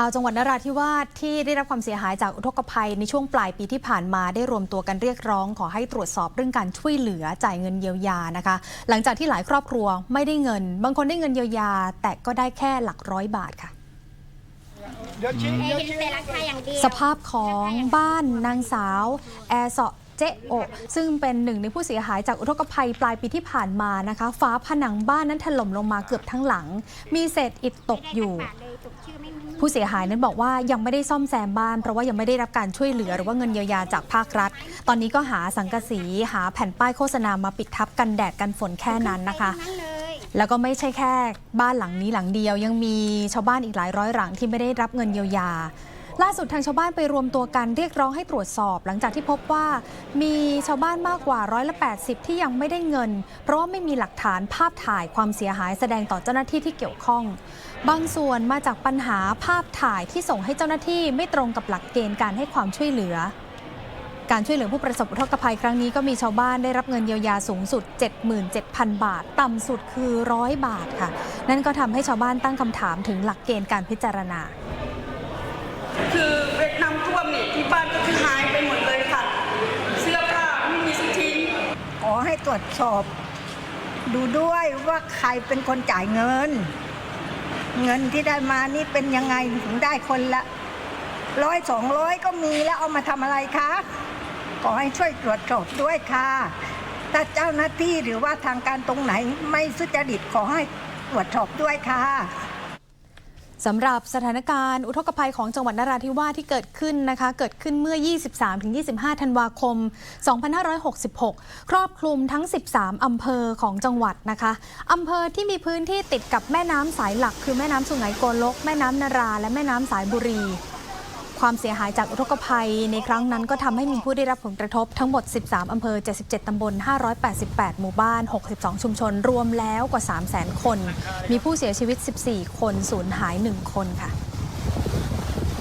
าวจังหวัดนราธิวาสที่ได้รับความเสียหายจากอุทกภัยในช่วงปลายปีที่ผ่านมาได้รวมตัวกันเรียกร้อง ขอให้ตรวจสอบเรื่องการช่วยเหลือจ่ายเงินเยียวยานะคะ หลังจากที่หลายครอบครัวไม่ได้เงิน บางคนได้เงินเยียวยา แต่ก็ได้แค่หลักร้อยบาทค่ะเดี๋ยวชี้เห็เดี๋ยวนชี้แต่ราคาอย่างเดียวสภาพของบ้านนางสาว แอร์เซาะเจ๊โอะซึ่งเป็นหนึ่งในผู้เสียหายจากอุทกภัยปลายปีที่ผ่านมานะคะฝาผนังบ้านนั้นถล่มลงมาเกือบทั้งหลัง มีเศษอิฐตกอยู่ ผู้เสียหายนั้นบอกว่ายังไม่ได้ซ่อมแซมบ้าน เพราะว่ายังไม่ได้รับการช่วยเหลือหรือว่าเงินเยียวยาจากภาครัฐ ตอนนี้ก็หาสังกะสีหาแผ่นป้ายโฆษณามาปิดทับกันแดดกันฝนแค่นั้นนะคะไปทั้งนั้นเลยแล้วก็ไม่ใช่แค่บ้านหลังนี้หลังเดียว ยังมีชาวบ้านอีกหลายร้อยหลังที่ไม่ได้รับเงินเยียวยา ล่าสุดทางชาวบ้านไปรวมตัวกันเรียกร้องให้ตรวจสอบ หลังจากที่พบว่ามีชาวบ้านมากกว่าร้อยละ80 ที่ยังไม่ได้เงิน เพราะไม่มีหลักฐานภาพถ่ายความเสียหายแสดงต่อเจ้าหน้าที่ที่เกี่ยวข้อง บางส่วนมาจากปัญหาภาพถ่ายที่ส่งให้เจ้าหน้าที่ไม่ตรงกับหลักเกณฑ์การให้ความช่วยเหลือการช่วยเหลือผู้ประสบอุทกภัยครั้งนี้ก็มีชาวบ้านได้รับเงินเยียวยาสูงสุด 77,000 บาท ต่ำสุดคือ 100 บาทค่ะ นั่นก็ทำให้ชาวบ้านตั้งคำถามถึงหลักเกณฑ์การพิจารณา คือเวียดนามท่วมเนี่ยที่บ้านก็คือหายไปหมดเลยค่ะ เสื้อผ้าไม่มีสักชิ้น ขอให้ ตรวจสอบ ดูด้วยว่าใครเป็นคนจ่ายเงิน เงินที่ได้มานี่เป็นยังไงถึงได้คนละร้อยสองร้อยก็มีแล้วเอามาทำอะไรคะขอให้ช่วยตรวจสอบด้วยค่ะ ถ้าเจ้าหน้าที่หรือว่าทางการตรงไหนไม่สุจริตขอให้ตรวจสอบด้วยค่ะ สำหรับสถานการณ์อุทกภัยของจังหวัดนราธิวาสที่เกิดขึ้นนะคะ เกิดขึ้นเมื่อ 23-25 ธันวาคม 2566 ครอบคลุมทั้ง 13 อำเภอของจังหวัดนะคะอำเภอที่มีพื้นที่ติดกับแม่น้ำสายหลัก คือแม่น้ำสุไหงโกลก แม่น้ำนารา และแม่น้ำสายบุรี ความเสียหายจากอุทกภัย ในครั้งนั้นก็ทำให้มีผู้ได้รับผลกระทบทั้งหมด 13 อำเภอ 77 ตำบล 588 หมู่บ้าน 62 ชุมชน รวมแล้วกว่า 300,000 คน มีผู้เสียชีวิต 14 คน สูญหาย 1 คนค่ะ